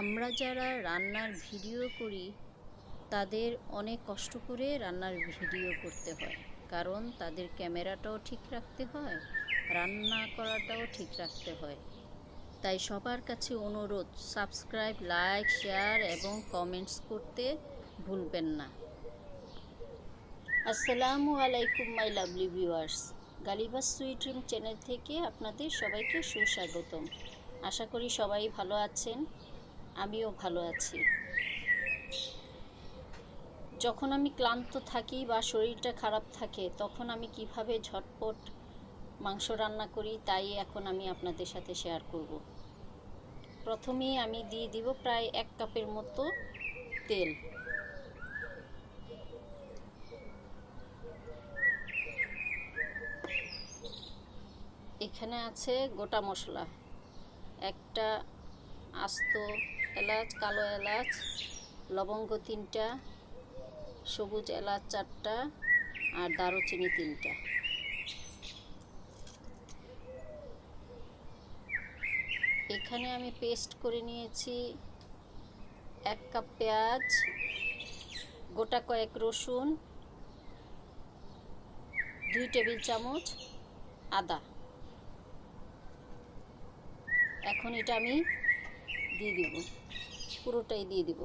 আমরা যারা রান্নার ভিডিও করি, তাদের অনেক কষ্ট করে রান্নার ভিডিও করতে হয়। কারণ তাদের ক্যামেরাটাও ঠিক রাখতে হয়, রান্না করাটাও ঠিক রাখতে হয়। তাই সবার কাছে অনুরোধ, সাবস্ক্রাইব, লাইক, শেয়ার এবং কমেন্টস করতে ভুলবেন না। আসসালামু আলাইকুম, মাই লাভলি ভিউয়ার্স। গালিবাস সুইট ড্রিম চ্যানেল থেকে আপনাদের সবাইকে সুস্বাগতম। আশা করি সবাই ভালো আছেন। আমিও ভালো আছি। যখন আমি ক্লান্ত থাকি বা শরীরটা খারাপ থাকে, তখন আমি কীভাবে ঝটপট মাংস রান্না করি তাই এখন আমি আপনাদের সাথে শেয়ার করব। প্রথমেই আমি দিয়ে দিব প্রায় এক কাপের মতো তেল। এখানে আছে গোটা মশলা। একটা আস্ত এলাচ, কালো এলাচ, লবঙ্গ তিনটা, সবুজ এলাচ চারটা আর দারুচিনি তিনটা। এখানে আমি পেস্ট করে নিয়েছি এক কাপ পেঁয়াজ, গোটা কয়েক রসুন, দুই টেবিল চামচ আদা। এখন এটা আমি দিয়ে দিব। পুরোটাই দিয়ে দিব।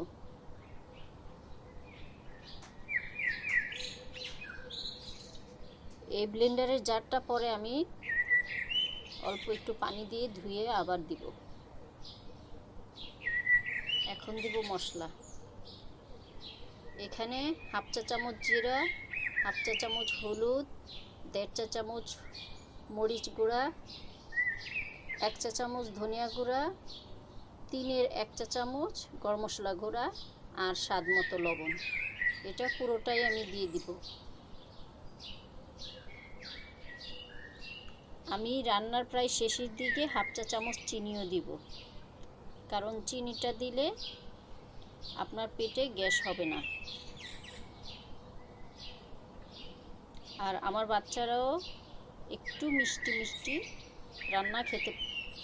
এই ব্লেন্ডারের জারটা পরে আমি অল্প একটু পানি দিয়ে ধুয়ে আবার দিব। এখন দিব মশলা। এখানে হাফ চা চামচ জিরা, হাফ চা চামচ হলুদ, দেড় চা চামচ মরিচ গুঁড়া, এক চা চামচ ধনিয়া গুঁড়া তিনের এক চা চামচ, গরম মশলা গুঁড়া আর স্বাদ মতো লবণ। এটা পুরোটাই আমি দিয়ে দিব। আমি রান্নার প্রায় শেষের দিকে হাফ চা চামচ চিনিও দিব। কারণ চিনিটা দিলে আপনার পেটে গ্যাস হবে না। আর আমার বাচ্চারাও একটু মিষ্টি মিষ্টি রান্না খেতে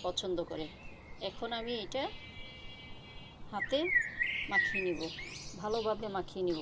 পছন্দ করে। এখন আমি এটা হাতে মাখিয়ে নিব ভালোভাবে মাখিয়ে নিব।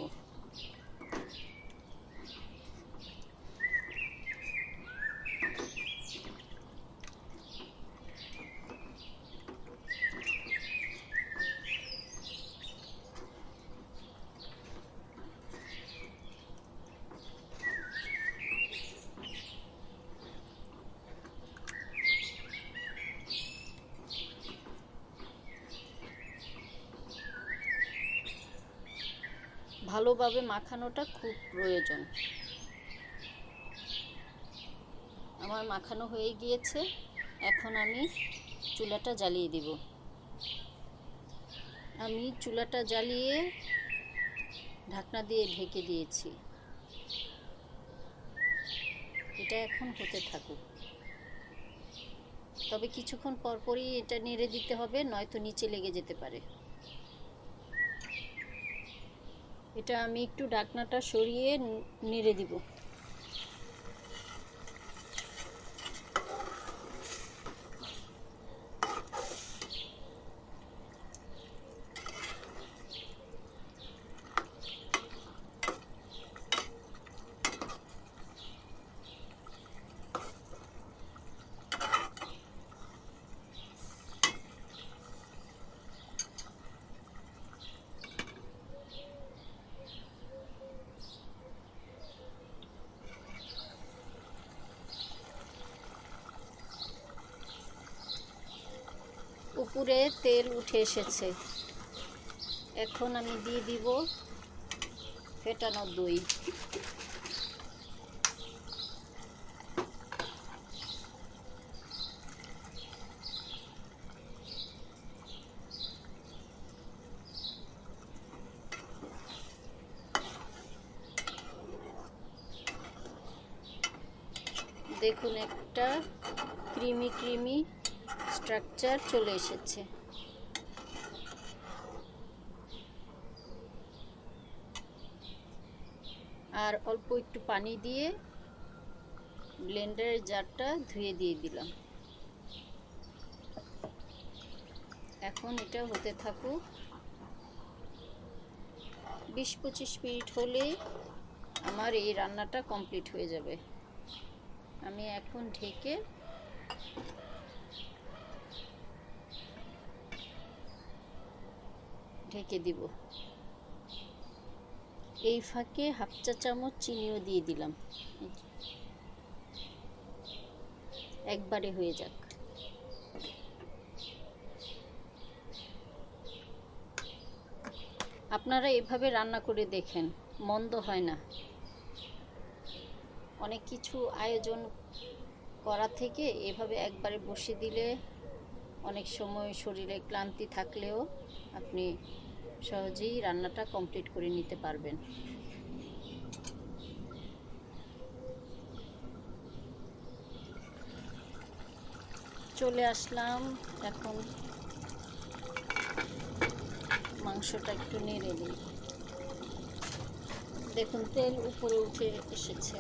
ভালোভাবে মাখানোটা খুব প্রয়োজন। আমার মাখানো হয়ে গিয়েছে। এখন আমি চুলাটা জ্বালিয়ে দিব। আমি চুলাটা জ্বালিয়ে ঢাকনা দিয়ে ঢেকে দিয়েছি। এটা এখন হতে থাকুক। তবে কিছুক্ষণ পরপরই এটা নেড়ে দিতে হবে, নয়তো নিচে লেগে যেতে পারে। এটা আমি একটু ডাকনাটা সরিয়ে নেড়ে দিব। উপরে তেল উঠে এসেছে। এখন আমি দিয়ে দিব ফেটানো দই। দেখুন একটা ক্রিমি ক্রিমি স্ট্রাকচার চলে এসেছে। আর অল্প একটু পানি দিয়ে ব্লেন্ডারের জারটা ধুয়ে দিয়ে দিলাম। এখন এটা হতে থাকুক বিশ পঁচিশ মিনিট হলে আমার এই রান্নাটা কমপ্লিট হয়ে যাবে। আমি এখন ঢেকে ঢেকে দিব। এই ফাঁকে হাফ চা চামচ চিনিও দিয়ে দিলাম। একবারে হয়ে যাক। আপনারা এভাবে রান্না করে দেখেন, মন্দ হয় না। অনেক কিছু আয়োজন করা থেকে এভাবে একবারে বসে দিলে অনেক সময় শরীরে ক্লান্তি থাকলেও আপনি সহজেই রান্নাটা কমপ্লিট করে নিতে পারবেন। চলে আসলাম, এখন মাংসটা একটু নেড়ে দিই দেখুন, তেল উপরে উঠে এসেছে।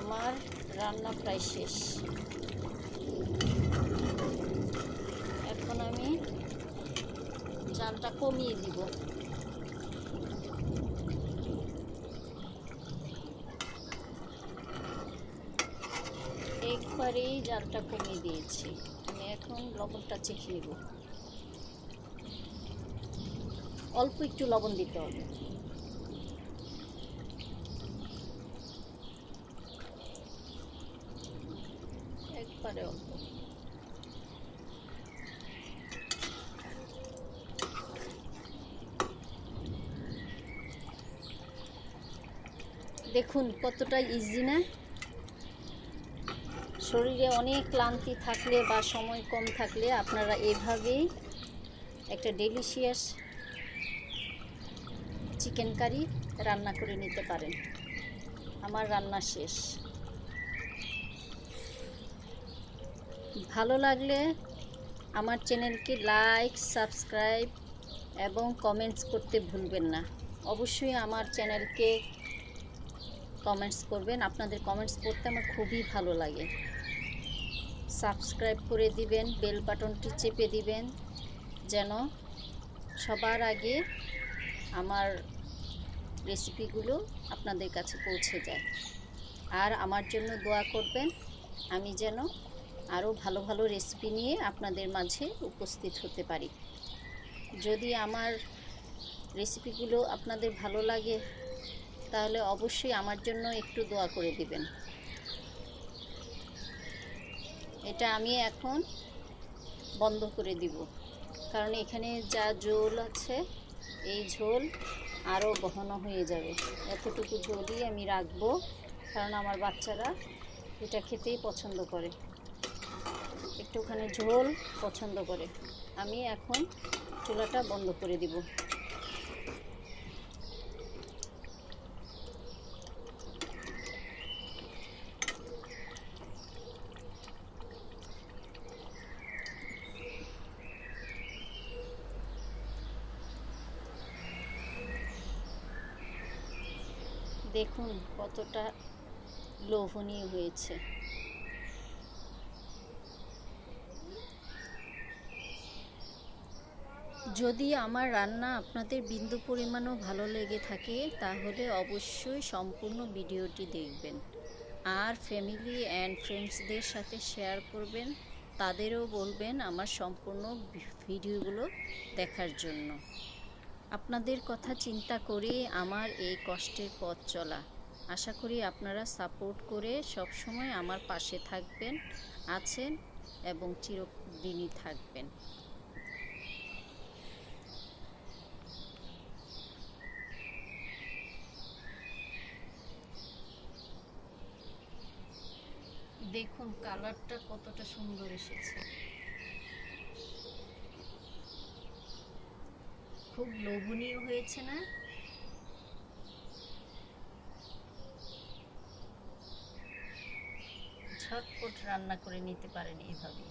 আমার রান্না প্রায় শেষ এখন আমি জালটা কমিয়ে দিব। একবারেই জালটা কমিয়ে দিয়েছি। আমি এখন লবণটা চেখে নেব। অল্প একটু লবণ দিতে হবে। একবারে অল্প। দেখুন কতটা ইজি না। শরীরে অনেক ক্লান্তি থাকলে বা সময় কম থাকলে আপনারা এভাবেই একটা ডেলিশিয়াস চিকেন কারি রান্না করে নিতে পারেন। আমার রান্না শেষ। ভালো লাগলে আমার চ্যানেলকে লাইক সাবস্ক্রাইব এবং কমেন্টস করতে ভুলবেন না। অবশ্যই আমার চ্যানেলকে কমেন্টস করবেন। আপনাদের কমেন্টস পড়তে আমার খুবই ভালো লাগে। সাবস্ক্রাইব করে দিবেন বেল বাটনটি চেপে দিবেন, যেন সবার আগে আমার রেসিপিগুলো আপনাদের কাছে পৌঁছে যায়। আর আমার জন্য দোয়া করবেন, আমি যেন আরও ভালো ভালো রেসিপি নিয়ে আপনাদের মাঝে উপস্থিত হতে পারি। যদি আমার রেসিপিগুলো আপনাদের ভালো লাগে তাহলে অবশ্যই আমার জন্য একটু দোয়া করে দিবেন। এটা আমি এখন বন্ধ করে দিব। কারণ এখানে যা ঝোল আছে, এই ঝোল আরও গহন হয়ে যাবে। এতটুকু ঝোলই আমি রাখব, কারণ আমার বাচ্চারা এটা খেতেই পছন্দ করে। একটুখানি ঝোল পছন্দ করে। আমি এখন চুলাটা বন্ধ করে দিব। দেখুন কতটা লোভনীয় হয়েছে। যদি আমার রান্না আপনাদের বিন্দু পরিমাণও ভালো লেগে থাকে, তাহলে অবশ্যই সম্পূর্ণ ভিডিওটি দেখবেন। আর ফ্যামিলি অ্যান্ড ফ্রেন্ডসদের সাথে শেয়ার করবেন, তাদেরও বলবেন আমার সম্পূর্ণ ভিডিওগুলো দেখার জন্য। আপনাদের কথা চিন্তা করে আমার এই কষ্টের পথ চলা। আশা করি আপনারা সাপোর্ট করে সব সময় আমার পাশে থাকবেন, আছেন এবং চিরদিনই থাকবেন। দেখুন কালারটা কতটা সুন্দর এসেছে। খুব লোভনীয় হয়েছে না? ঝটপট রান্না করে নিতে পারেন এইভাবে